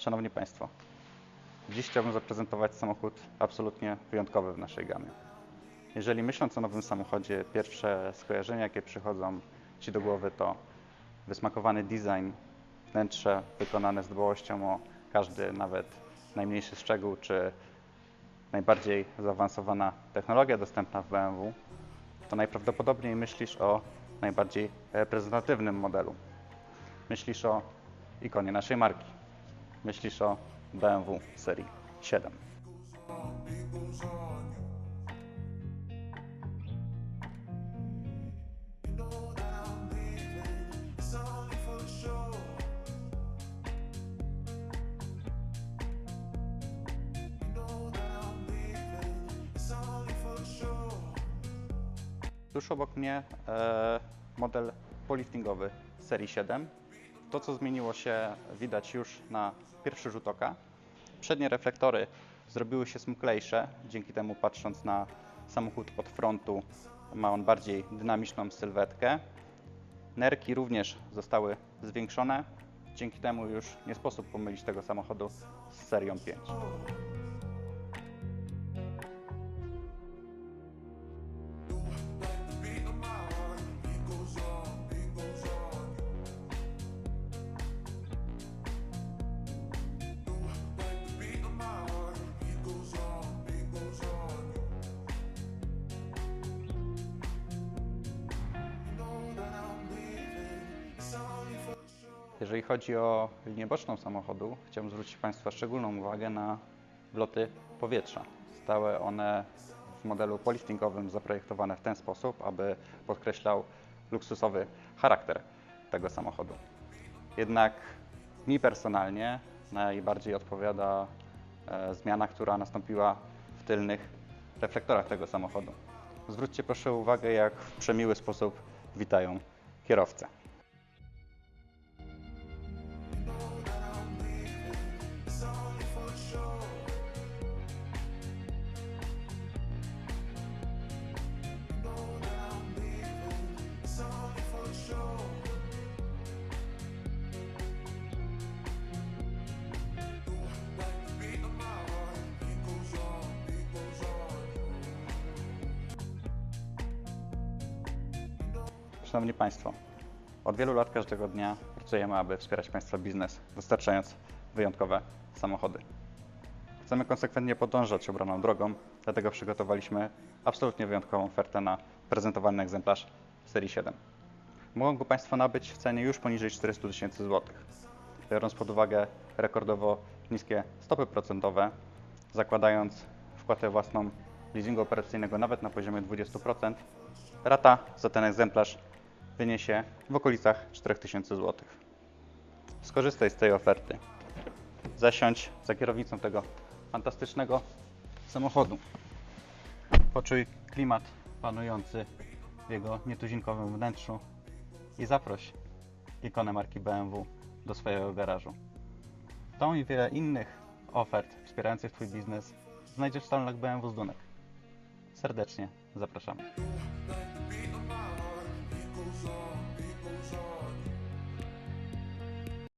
Szanowni Państwo, dziś chciałbym zaprezentować samochód absolutnie wyjątkowy w naszej gamie. Jeżeli myśląc o nowym samochodzie, pierwsze skojarzenia, jakie przychodzą Ci do głowy, to wysmakowany design, wnętrze wykonane z dbałością o każdy, nawet najmniejszy szczegół, czy najbardziej zaawansowana technologia dostępna w BMW, to najprawdopodobniej myślisz o najbardziej reprezentatywnym modelu. Myślisz o ikonie naszej marki. Myślisz o BMW serii 7. Tuż obok mnie e, model poliftingowy serii 7. To, co zmieniło się, widać już na pierwszy rzut oka. Przednie reflektory zrobiły się smuklejsze, dzięki temu patrząc na samochód od frontu ma on bardziej dynamiczną sylwetkę. Nerki również zostały zwiększone, dzięki temu już nie sposób pomylić tego samochodu z serią 5. Jeżeli chodzi o linię boczną samochodu, chciałbym zwrócić Państwa szczególną uwagę na wloty powietrza. Zostały one w modelu poliftingowym zaprojektowane w ten sposób, aby podkreślał luksusowy charakter tego samochodu. Jednak mi personalnie najbardziej odpowiada e, zmiana, która nastąpiła w tylnych reflektorach tego samochodu. Zwróćcie proszę uwagę, jak w przemiły sposób witają kierowcę. Szanowni Państwo, od wielu lat każdego dnia pracujemy, aby wspierać Państwa biznes, dostarczając wyjątkowe samochody. Chcemy konsekwentnie podążać obraną drogą, dlatego przygotowaliśmy absolutnie wyjątkową ofertę na prezentowany egzemplarz serii 7. Mogą go Państwo nabyć w cenie już poniżej 400 tysięcy złotych. Biorąc pod uwagę rekordowo niskie stopy procentowe, zakładając wpłatę własną leasingu operacyjnego nawet na poziomie 20%, rata za ten egzemplarz wyniesie w okolicach 4000 zł. Skorzystaj z tej oferty. Zasiądź za kierownicą tego fantastycznego samochodu. Poczuj klimat panujący w jego nietuzinkowym wnętrzu i zaproś ikonę marki BMW do swojego garażu. Tą i wiele innych ofert wspierających Twój biznes znajdziesz w salonach BMW z Dunek. Serdecznie zapraszamy. control.